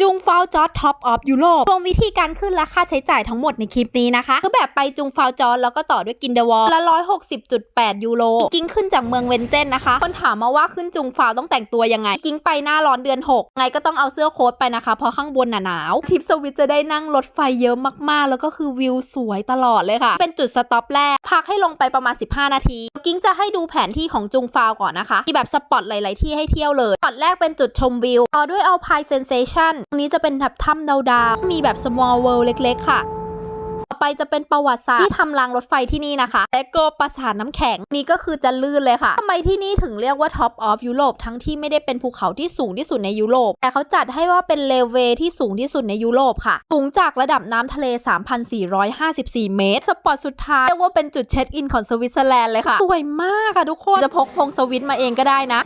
จุงฟาวจอร์ดท็อปออฟยุโรปรวมวิธีการขึ้นและค่าใช้จ่ายทั้งหมดในคลิปนี้นะคะ คือแบบไปจุงฟาวจอร์ดแล้วก็ต่อด้วยกินเดวอลละ160.8ยูโรกิ้งขึ้นจากเมืองเวนเจนนะคะ คนถามมาว่าขึ้นจุงฟาวต้องแต่งตัวยังไง กิ้งไปหน้าร้อนเดือน6ไงก็ต้องเอาเสื้อโค้ทไปนะคะ เพราะข้างบนหนาวทริปสวิตจะได้นั่งรถไฟเยอะมากๆ แล้วก็คือวิวสวยตลอดเลยค่ะ เป็นจุดสต็อปแรกพักให้ลงไปประมาณ 15 นาที กิ้งจะให้ดูแผนที่ของจุงฟาวก่อนนะคะ มีแบบสปอตหลาย ๆ ที่ให้เที่ยวเลย สปอตแรกเป็นจุดชมวิว ต่อด้วย Alpine Sensation ตรงนี้จะเป็นแบบถ้ำดาวๆมีแบบ small world เล็ก ๆ ค่ะ ต่อไปจะเป็นประวัติศาสตร์ที่ทำรางรถไฟที่นี่นะคะ และก็ปราสาทน้ำแข็งนี่ก็คือจะลื่นเลยค่ะทำไมที่นี่ถึงเรียกว่า Top of Europe ทั้งที่ไม่ได้เป็นภูเขาที่สูงที่สุดในยุโรป แต่เขาจัดให้ว่าเป็นเลเวที่สูงที่สุดในยุโรปค่ะ สูงจากระดับน้ำทะเล 3,454 เมตร สปอตสุดท้ายเรียกว่าเป็นจุดเช็คอินของสวิตเซอร์แลนด์เลยค่ะ สวยมากค่ะทุกคน จะพกพงสวิตมาเองก็ได้นะ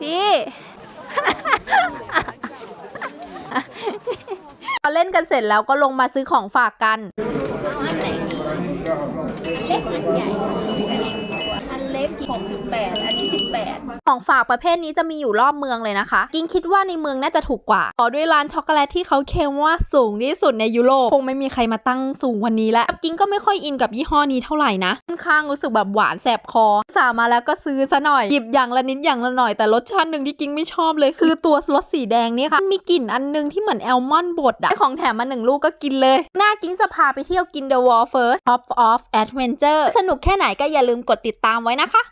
พี่ เล่นกันเสร็จแล้วก็ลงมาซื้อของฝากกันเอาอันไหนดีเล็กอันใหญ่อันเล็กหกถึงแปด อันนี้สิบแปดของฝากประเภทนี้จะมีอยู่รอบเมืองเลยนะคะ กิงคิดว่าในเมืองน่าจะถูกกว่าต่อด้วยร้านช็อกโกแลตที่เขาเคลมว่าสูงที่สุดในยุโรปคงไม่มีใครมาตั้งสูงวันนี้แล้วกิงก็ไม่ค่อยอินกับยี่ห้อนี้เท่าไหร่นะค่อนข้างรู้สึกแบบหวานแสบคอสามาแล้วก็ซื้อซะหน่อยหยิบอย่างละนิดอย่างละหน่อยแต่รสชาติหนึ่งที่กิงไม่ชอบเลย คือตัวรสสีแดงนี่ค่ะมันมีกลิ่นอันนึงที่เหมือนแอลมอนด์บดอะของแถมมาหนึ่งลูกก็กินเลย หน้ากิงจะพาไปเที่ยวกิน The Wall First Top of Adventure สนุกแค่ไหนก็อย่าลืมกดติดตามไว้นะคะ